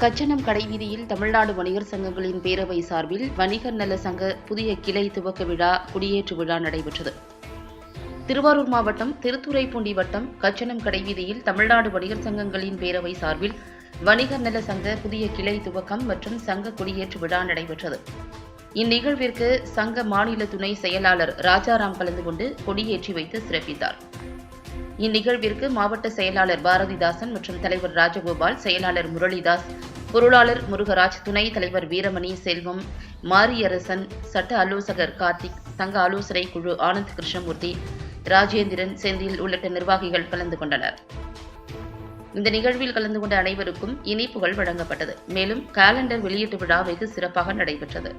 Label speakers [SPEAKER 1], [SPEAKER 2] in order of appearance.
[SPEAKER 1] கச்சனம் கடைவீதியில் தமிழ்நாடு வணிகர் சங்கங்களின் பேரவை சார்பில் வணிகர் நல சங்க புதிய கிளை துவக்க விழா குடியேற்று விழா நடைபெற்றது. திருவாரூர் மாவட்டம் திருத்துறைப்பூண்டி வட்டம் கச்சனம் கடைவீதியில் தமிழ்நாடு வணிகர் சங்கங்களின் பேரவை சார்பில் வணிகர் நல சங்க புதிய கிளை துவக்கம் மற்றும் சங்க குடியேற்று விழா நடைபெற்றது. இந்நிகழ்விற்கு சங்க மாநில துணை செயலாளர் ராஜாராம் கலந்து கொண்டு கொடியேற்றி வைத்து சிறப்பித்தார். இந்நிகழ்விற்கு மாவட்ட செயலாளர் பாரதிதாசன் மற்றும் தலைவர் ராஜகோபால் செயலாளர் முரளிதாஸ் பொருளாளர் முருகராஜ் துணைத் தலைவர் வீரமணி செல்வம் மாரியரசன் சட்ட ஆலோசகர் கார்த்திக் சங்க ஆலோசனை குழு ஆனந்த் கிருஷ்ணமூர்த்தி ராஜேந்திரன் செந்தில் உள்ளிட்ட நிர்வாகிகள் கலந்து கொண்டனர். இந்த நிகழ்வில் கலந்து கொண்ட அனைவருக்கும் இனிப்புகள் வழங்கப்பட்டது. மேலும் காலண்டர் வெளியீட்டு விழா வெகு சிறப்பாக நடைபெற்றது.